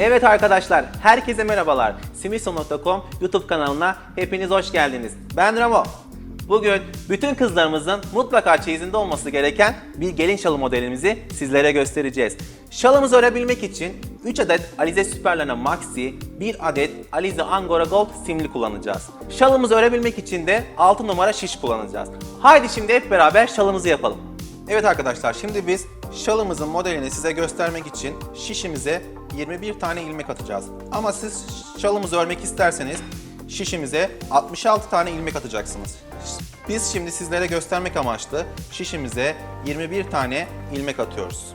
Evet arkadaşlar, herkese merhabalar. Simison.com YouTube kanalına hepiniz hoş geldiniz. Ben Ramo. Bugün bütün kızlarımızın mutlaka çeyizinde olması gereken bir gelin şalı modelimizi sizlere göstereceğiz. Şalımızı örebilmek için 3 adet Alize Superlana Maxi, 1 adet Alize Angora Gold simli kullanacağız. Şalımızı örebilmek için de 6 numara şiş kullanacağız. Haydi şimdi hep beraber şalımızı yapalım. Evet arkadaşlar şimdi biz şalımızın modelini size göstermek için şişimize 21 tane ilmek atacağız. Ama siz şalımızı örmek isterseniz şişimize 66 tane ilmek atacaksınız. Biz şimdi sizlere göstermek amaçlı şişimize 21 tane ilmek atıyoruz.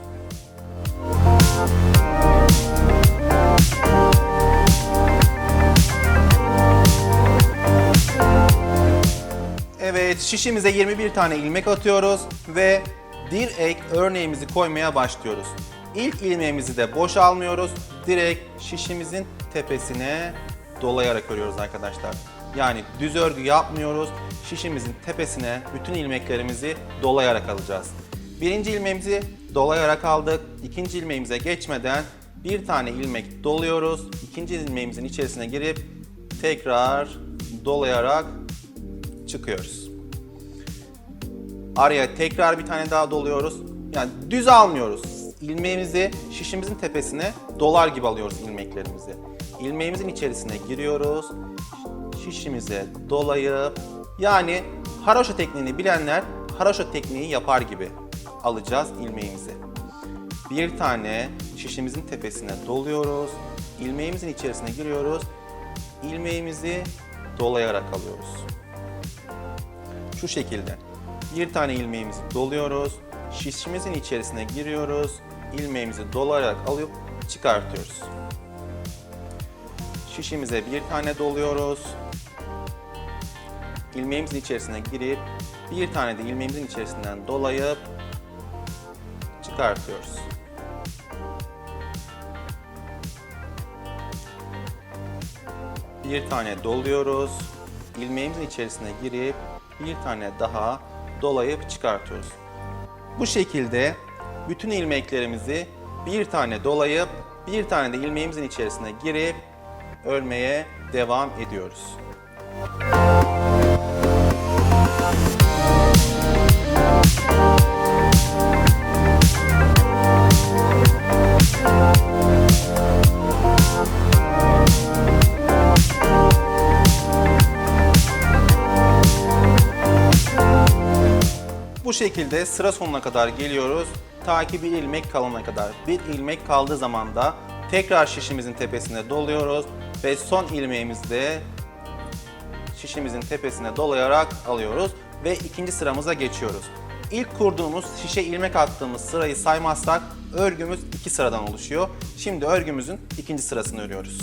Evet, şişimize 21 tane ilmek atıyoruz ve direkt örneğimizi koymaya başlıyoruz. İlk ilmeğimizi de boş almıyoruz. Direkt şişimizin tepesine dolayarak örüyoruz arkadaşlar. Yani düz örgü yapmıyoruz. Şişimizin tepesine bütün ilmeklerimizi dolayarak alacağız. Birinci ilmeğimizi dolayarak aldık. İkinci ilmeğimize geçmeden bir tane ilmek doluyoruz. İkinci ilmeğimizin içerisine girip tekrar dolayarak çıkıyoruz. Araya tekrar bir tane daha doluyoruz. Yani düz almıyoruz. İlmeğimizi şişimizin tepesine dolar gibi alıyoruz ilmeklerimizi. İlmeğimizin içerisine giriyoruz. Şişimize dolayıp yani haroşa tekniğini bilenler haroşa tekniği yapar gibi alacağız ilmeğimizi. Bir tane şişimizin tepesine doluyoruz. İlmeğimizin içerisine giriyoruz. İlmeğimizi dolayarak alıyoruz. Şu şekilde. Bir tane ilmeğimizi doluyoruz. Şişimizin içerisine giriyoruz. ilmeğimizi dolayarak alıp çıkartıyoruz. Şişimize bir tane doluyoruz. İlmeğimizin içerisine girip bir tane de ilmeğimizin içerisinden dolayıp çıkartıyoruz. Bir tane doluyoruz. ilmeğimizin içerisine girip bir tane daha dolayıp çıkartıyoruz. Bu şekilde bütün ilmeklerimizi bir tane dolayıp bir tane de ilmeğimizin içerisine girip örmeye devam ediyoruz. Bu şekilde sıra sonuna kadar geliyoruz. Ta ki bir ilmek kalana kadar. Bir ilmek kaldığı zaman da tekrar şişimizin tepesine doluyoruz ve son ilmeğimizi de şişimizin tepesine dolayarak alıyoruz ve ikinci sıramıza geçiyoruz. İlk kurduğumuz şişe ilmek attığımız sırayı saymazsak örgümüz iki sıradan oluşuyor. Şimdi örgümüzün ikinci sırasını örüyoruz.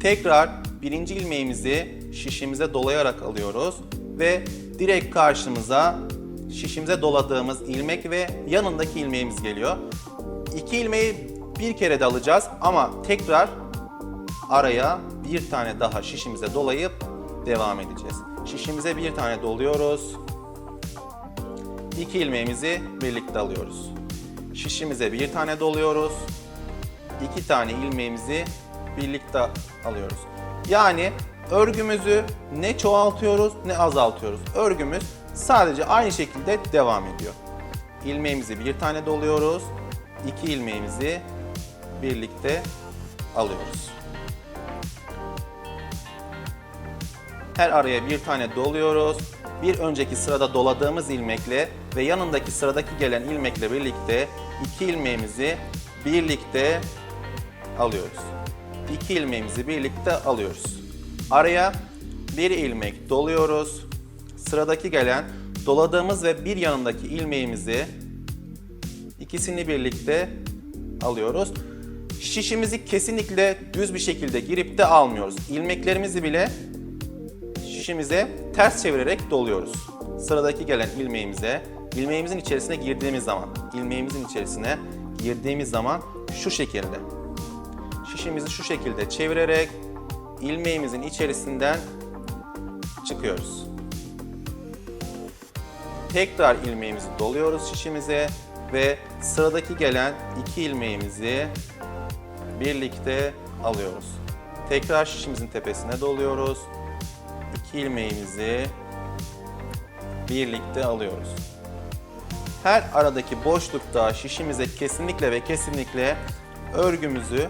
Tekrar birinci ilmeğimizi şişimize dolayarak alıyoruz ve direkt karşımıza şişimize doladığımız ilmek ve yanındaki ilmeğimiz geliyor. İki ilmeği bir kere de alacağız ama tekrar araya bir tane daha şişimize dolayıp devam edeceğiz. Şişimize bir tane doluyoruz. İki ilmeğimizi birlikte alıyoruz. Şişimize bir tane doluyoruz. İki tane ilmeğimizi birlikte alıyoruz. Yani örgümüzü ne çoğaltıyoruz ne azaltıyoruz. Örgümüz sadece aynı şekilde devam ediyor. İlmeğimizi bir tane doluyoruz. iki ilmeğimizi birlikte alıyoruz. Her araya bir tane doluyoruz. Bir önceki sırada doladığımız ilmekle ve yanındaki sıradaki gelen ilmekle birlikte iki ilmeğimizi birlikte alıyoruz. İki ilmeğimizi birlikte alıyoruz. Araya bir ilmek doluyoruz. Sıradaki gelen doladığımız ve bir yanındaki ilmeğimizi ikisini birlikte alıyoruz. Şişimizi kesinlikle düz bir şekilde girip de almıyoruz. İlmeklerimizi bile şişimize ters çevirerek doluyoruz. Sıradaki gelen ilmeğimize, ilmeğimizin içerisine girdiğimiz zaman, ilmeğimizin içerisine girdiğimiz zaman şu şekilde. Şişimizi şu şekilde çevirerek ilmeğimizin içerisinden çıkıyoruz. Tekrar ilmeğimizi doluyoruz şişimize ve sıradaki gelen iki ilmeğimizi birlikte alıyoruz. Tekrar şişimizin tepesine doluyoruz. İki ilmeğimizi birlikte alıyoruz. Her aradaki boşlukta şişimize kesinlikle ve kesinlikle örgümüzü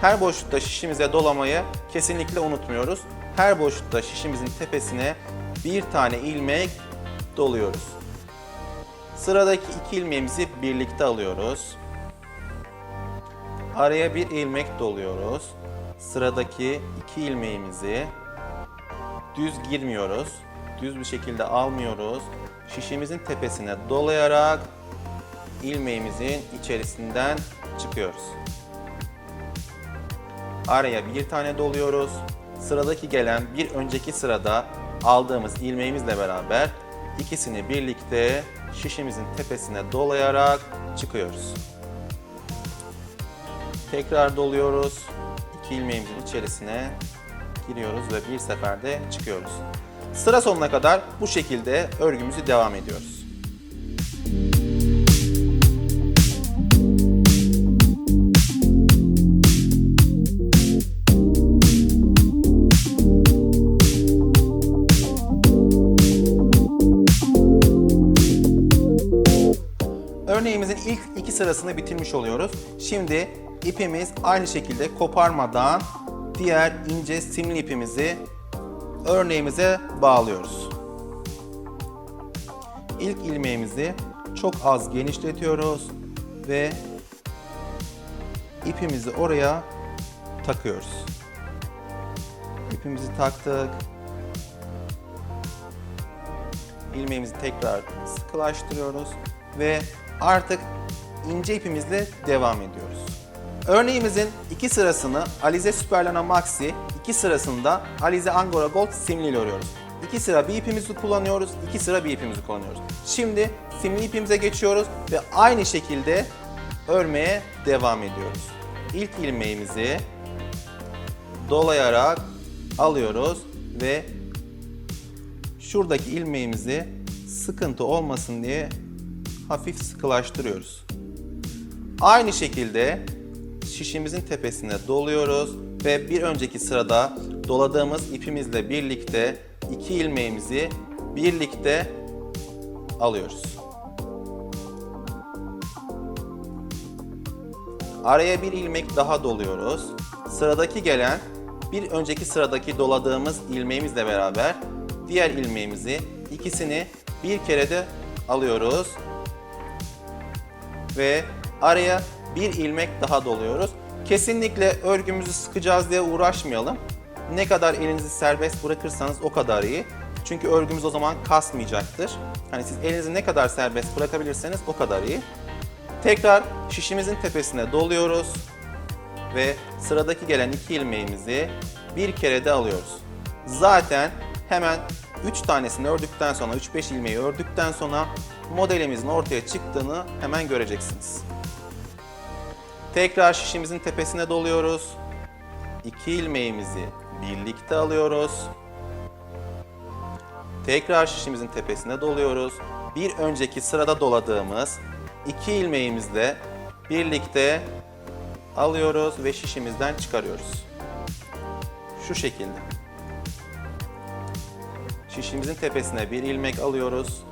her boşlukta şişimize dolamayı kesinlikle unutmuyoruz. Her boşlukta şişimizin tepesine bir tane ilmek doluyoruz. Sıradaki iki ilmeğimizi birlikte alıyoruz. Araya bir ilmek doluyoruz. Sıradaki iki ilmeğimizi düz girmiyoruz. Düz bir şekilde almıyoruz. Şişimizin tepesine dolayarak ilmeğimizin içerisinden çıkıyoruz. Araya bir tane doluyoruz. Sıradaki gelen bir önceki sırada aldığımız ilmeğimizle beraber ikisini birlikte şişimizin tepesine dolayarak çıkıyoruz. Tekrar doluyoruz. İki ilmeğimizin içerisine giriyoruz ve bir seferde çıkıyoruz. Sıra sonuna kadar bu şekilde örgümüzü devam ediyoruz. Sırasını bitirmiş oluyoruz. Şimdi ipimiz aynı şekilde koparmadan diğer ince simli ipimizi örneğimize bağlıyoruz. İlk ilmeğimizi çok az genişletiyoruz ve ipimizi oraya takıyoruz. İpimizi taktık. ilmeğimizi tekrar sıkılaştırıyoruz ve artık ince ipimizle devam ediyoruz. Örneğimizin iki sırasını Alize Superlana Maxi, iki sırasında Alize Angora Gold simli ile örüyoruz. İki sıra bir ipimizi kullanıyoruz, iki sıra bir ipimizi kullanıyoruz. Şimdi simli ipimize geçiyoruz ve aynı şekilde örmeye devam ediyoruz. İlk ilmeğimizi dolayarak alıyoruz ve şuradaki ilmeğimizi sıkıntı olmasın diye hafif sıkılaştırıyoruz. Aynı şekilde şişimizin tepesine doluyoruz ve bir önceki sırada doladığımız ipimizle birlikte iki ilmeğimizi birlikte alıyoruz. Araya bir ilmek daha doluyoruz. Sıradaki gelen bir önceki sıradaki doladığımız ilmeğimizle beraber diğer ilmeğimizi ikisini bir kere de alıyoruz ve araya bir ilmek daha doluyoruz. Kesinlikle örgümüzü sıkacağız diye uğraşmayalım. Ne kadar elinizi serbest bırakırsanız o kadar iyi. Çünkü örgümüz o zaman kasmayacaktır. Hani siz elinizi ne kadar serbest bırakabilirseniz o kadar iyi. Tekrar şişimizin tepesine doluyoruz ve sıradaki gelen iki ilmeğimizi bir kere de alıyoruz. Zaten hemen 3 tanesini ördükten sonra 3-5 ilmeği ördükten sonra modelimizin ortaya çıktığını hemen göreceksiniz. Tekrar şişimizin tepesine doluyoruz. 2 ilmeğimizi birlikte alıyoruz. Tekrar şişimizin tepesine doluyoruz. Bir önceki sırada doladığımız 2 ilmeğimizle birlikte alıyoruz ve şişimizden çıkarıyoruz. Şu şekilde. Şişimizin tepesine bir ilmek alıyoruz.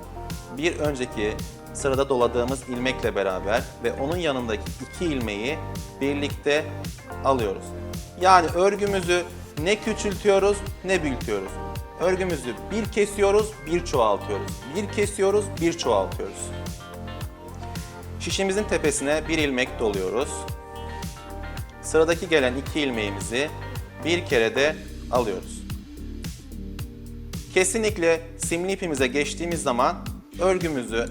Bir önceki sırada doladığımız ilmekle beraber ve onun yanındaki iki ilmeği birlikte alıyoruz. Yani örgümüzü ne küçültüyoruz ne büyütüyoruz. Örgümüzü bir kesiyoruz, bir çoğaltıyoruz. Bir kesiyoruz, bir çoğaltıyoruz. Şişimizin tepesine bir ilmek doluyoruz. Sıradaki gelen iki ilmeğimizi bir kere de alıyoruz. Kesinlikle simli ipimize geçtiğimiz zaman örgümüzü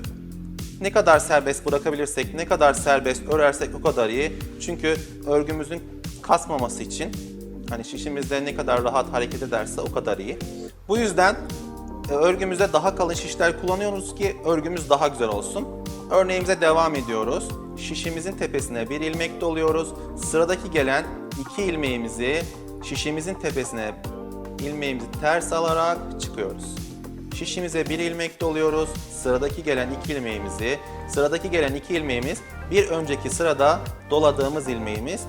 ne kadar serbest bırakabilirsek, ne kadar serbest örersek o kadar iyi. Çünkü örgümüzün kasmaması için hani şişimizde ne kadar rahat hareket ederse o kadar iyi. Bu yüzden e, örgümüzde daha kalın şişler kullanıyoruz ki örgümüz daha güzel olsun. Örneğimize devam ediyoruz. Şişimizin tepesine bir ilmek doluyoruz. Sıradaki gelen iki ilmeğimizi şişimizin tepesine ilmeğimizi ters alarak çıkıyoruz. Şişimize bir ilmek doluyoruz. Sıradaki gelen iki ilmeğimizi, sıradaki gelen iki ilmeğimiz bir önceki sırada doladığımız ilmeğimiz.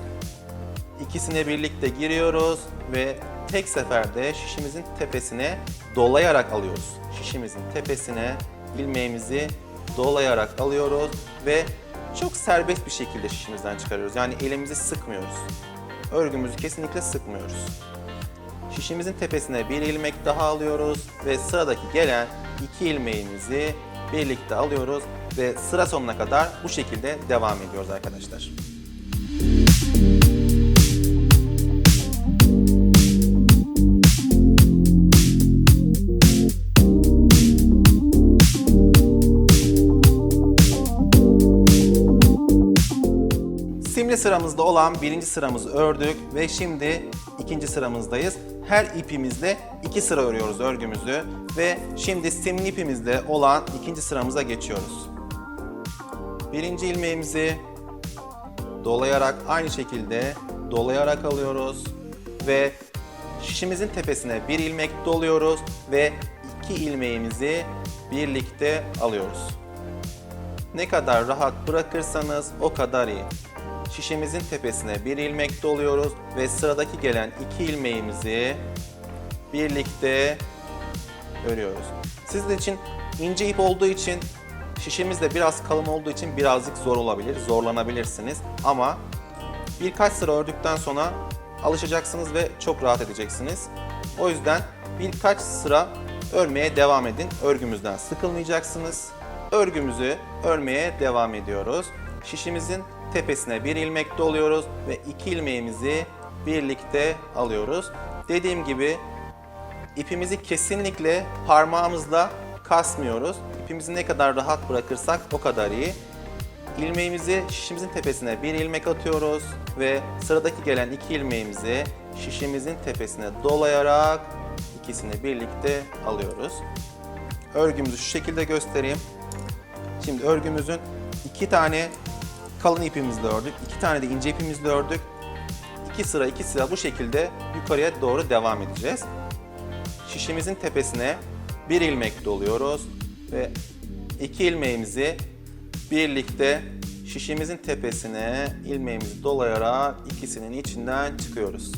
İkisine birlikte giriyoruz ve tek seferde şişimizin tepesine dolayarak alıyoruz. Şişimizin tepesine ilmeğimizi dolayarak alıyoruz ve çok serbest bir şekilde şişimizden çıkarıyoruz. Yani elimizi sıkmıyoruz. Örgümüzü kesinlikle sıkmıyoruz. Şişimizin tepesine bir ilmek daha alıyoruz ve sıradaki gelen iki ilmeğimizi birlikte alıyoruz ve sıra sonuna kadar bu şekilde devam ediyoruz arkadaşlar. Simli sıramızda olan birinci sıramızı ördük ve şimdi ikinci sıramızdayız. Her ipimizde iki sıra örüyoruz örgümüzü ve şimdi simli ipimizde olan ikinci sıramıza geçiyoruz. Birinci ilmeğimizi dolayarak aynı şekilde dolayarak alıyoruz ve şişimizin tepesine bir ilmek doluyoruz ve iki ilmeğimizi birlikte alıyoruz. Ne kadar rahat bırakırsanız o kadar iyi. Şişemizin tepesine bir ilmek doluyoruz ve sıradaki gelen iki ilmeğimizi birlikte örüyoruz. Sizin için ince ip olduğu için şişemiz de biraz kalın olduğu için birazcık zor olabilir, zorlanabilirsiniz. Ama birkaç sıra ördükten sonra alışacaksınız ve çok rahat edeceksiniz. O yüzden birkaç sıra örmeye devam edin. Örgümüzden sıkılmayacaksınız. Örgümüzü örmeye devam ediyoruz. Şişimizin tepesine bir ilmek doluyoruz ve iki ilmeğimizi birlikte alıyoruz. Dediğim gibi ipimizi kesinlikle parmağımızla kasmıyoruz. İpimizi ne kadar rahat bırakırsak o kadar iyi. İlmeğimizi şişimizin tepesine bir ilmek atıyoruz ve sıradaki gelen iki ilmeğimizi şişimizin tepesine dolayarak ikisini birlikte alıyoruz. Örgümüzü şu şekilde göstereyim. Şimdi örgümüzün iki tane kalın ipimizle ördük, iki tane de ince ipimizle ördük. İki sıra iki sıra bu şekilde yukarıya doğru devam edeceğiz. Şişimizin tepesine bir ilmek doluyoruz ve iki ilmeğimizi birlikte şişimizin tepesine ilmeğimizi dolayarak ikisinin içinden çıkıyoruz.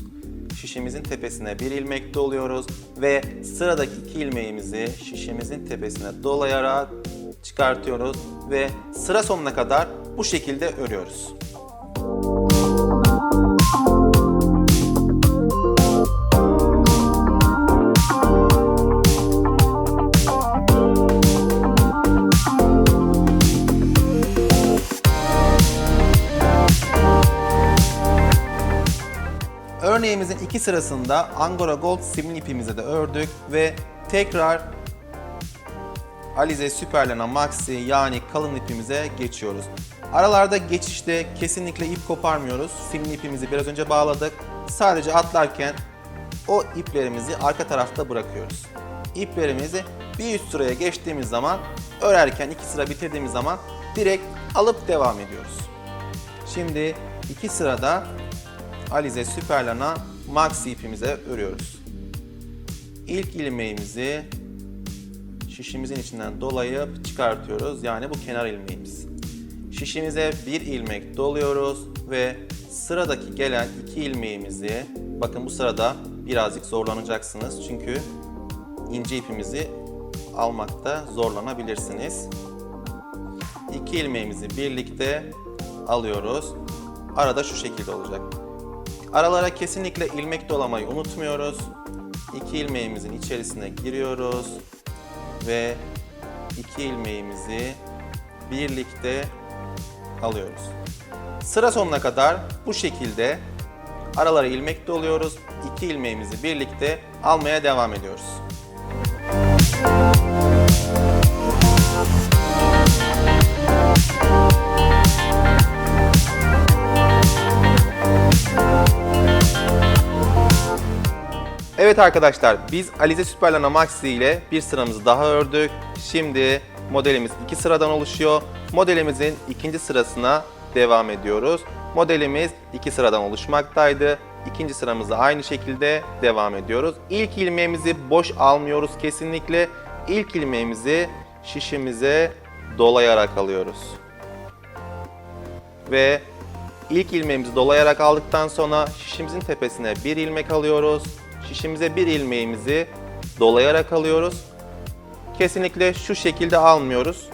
Şişimizin tepesine bir ilmek doluyoruz ve sıradaki iki ilmeğimizi şişimizin tepesine dolayarak çıkartıyoruz ve sıra sonuna kadar bu şekilde örüyoruz. Örneğimizin iki sırasında Angora Gold simli ipimize de ördük ve tekrar Alize Superlana Maxi yani kalın ipimize geçiyoruz. Aralarda geçişte kesinlikle ip koparmıyoruz. Simli ipimizi biraz önce bağladık. Sadece atlarken o iplerimizi arka tarafta bırakıyoruz. İplerimizi bir üst sıraya geçtiğimiz zaman örerken iki sıra bitirdiğimiz zaman direkt alıp devam ediyoruz. Şimdi iki sırada Alize Superlana Maxi ipimize örüyoruz. İlk ilmeğimizi şişimizin içinden dolayıp çıkartıyoruz. Yani bu kenar ilmeğimiz. Şişimize bir ilmek doluyoruz ve sıradaki gelen iki ilmeğimizi bakın bu sırada birazcık zorlanacaksınız. Çünkü ince ipimizi almakta zorlanabilirsiniz. İki ilmeğimizi birlikte alıyoruz. Arada şu şekilde olacak. Aralara kesinlikle ilmek dolamayı unutmuyoruz. İki ilmeğimizin içerisine giriyoruz ve iki ilmeğimizi birlikte alıyoruz. Sıra sonuna kadar bu şekilde aralara ilmek doluyoruz. İki ilmeğimizi birlikte almaya devam ediyoruz. Evet arkadaşlar biz Alize Superlana Maxi ile bir sıramızı daha ördük. Şimdi modelimiz iki sıradan oluşuyor. Modelimizin ikinci sırasına devam ediyoruz. Modelimiz iki sıradan oluşmaktaydı. İkinci sıramızda aynı şekilde devam ediyoruz. İlk ilmeğimizi boş almıyoruz kesinlikle. İlk ilmeğimizi şişimize dolayarak alıyoruz. Ve ilk ilmeğimizi dolayarak aldıktan sonra şişimizin tepesine bir ilmek alıyoruz. Şişimize bir ilmeğimizi dolayarak alıyoruz. Kesinlikle şu şekilde almıyoruz.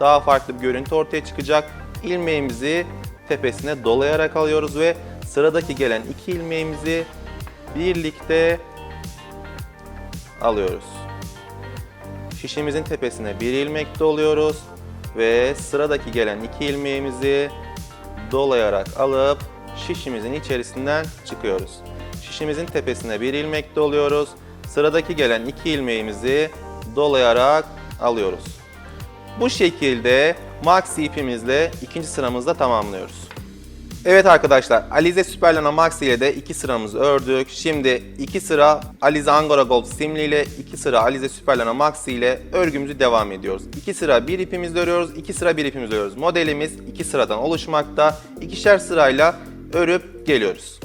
Daha farklı bir görüntü ortaya çıkacak. İlmeğimizi tepesine dolayarak alıyoruz ve sıradaki gelen iki ilmeğimizi birlikte alıyoruz. Şişimizin tepesine bir ilmek doluyoruz ve sıradaki gelen iki ilmeğimizi dolayarak alıp şişimizin içerisinden çıkıyoruz. Şişimizin tepesine bir ilmek doluyoruz. Sıradaki gelen iki ilmeğimizi dolayarak alıyoruz. Bu şekilde maxi ipimizle ikinci sıramızda tamamlıyoruz. Evet arkadaşlar, Alize Superlana Maxi ile de iki sıramızı ördük. Şimdi iki sıra Alize Angora Gold simli ile iki sıra Alize Superlana Maxi ile örgümüzü devam ediyoruz. İki sıra bir ipimizle örüyoruz, iki sıra bir ipimizle örüyoruz. Modelimiz iki sıradan oluşmakta. İkişer sırayla örüp geliyoruz.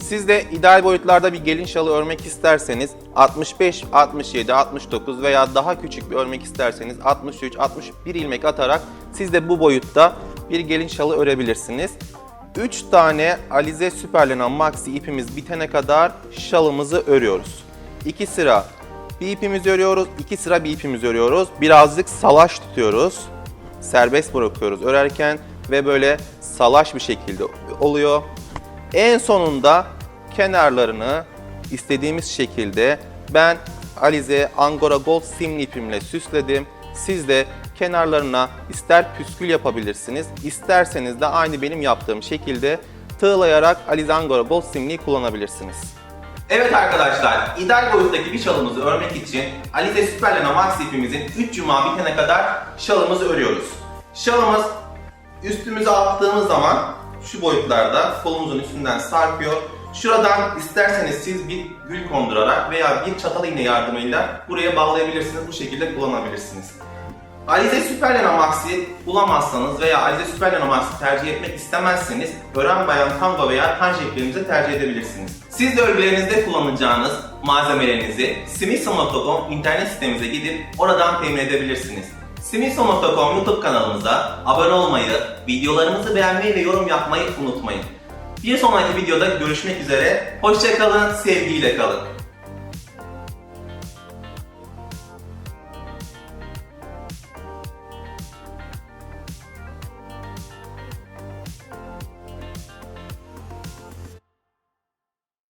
Siz de ideal boyutlarda bir gelin şalı örmek isterseniz 65, 67, 69 veya daha küçük bir örmek isterseniz 63, 61 ilmek atarak siz de bu boyutta bir gelin şalı örebilirsiniz. 3 tane Alize Superlena Maxi ipimiz bitene kadar şalımızı örüyoruz. 2 sıra bir ipimizi örüyoruz, 2 sıra bir ipimizi örüyoruz. Birazcık salaş tutuyoruz. Serbest bırakıyoruz örerken ve böyle salaş bir şekilde oluyor. En sonunda kenarlarını istediğimiz şekilde ben Alize Angora Gold simli ipimle süsledim. Siz de kenarlarına ister püskül yapabilirsiniz, isterseniz de aynı benim yaptığım şekilde tığlayarak Alize Angora Gold simliği kullanabilirsiniz. Evet arkadaşlar, ideal boyuttaki bir şalımızı örmek için Alize Superlena Max ipimizin 3 cuma bitene kadar şalımızı örüyoruz. Şalımız üstümüze attığımız zaman şu boyutlarda kolumuzun üstünden sarkıyor. Şuradan isterseniz siz bir gül kondurarak veya bir çatal iğne yardımıyla buraya bağlayabilirsiniz. Bu şekilde kullanabilirsiniz. Alize Superlena Max'i bulamazsanız veya Alize Superlena Max'i tercih etmek istemezseniz ören bayan tango veya tan şeklerimizi tercih edebilirsiniz. Siz de örgülerinizde kullanacağınız malzemelerinizi smithson.com internet sitemize gidip oradan temin edebilirsiniz. smithson.com YouTube kanalımıza abone olmayı, videolarımızı beğenmeyi ve yorum yapmayı unutmayın. Bir sonraki videoda görüşmek üzere, hoşçakalın, sevgiyle kalın.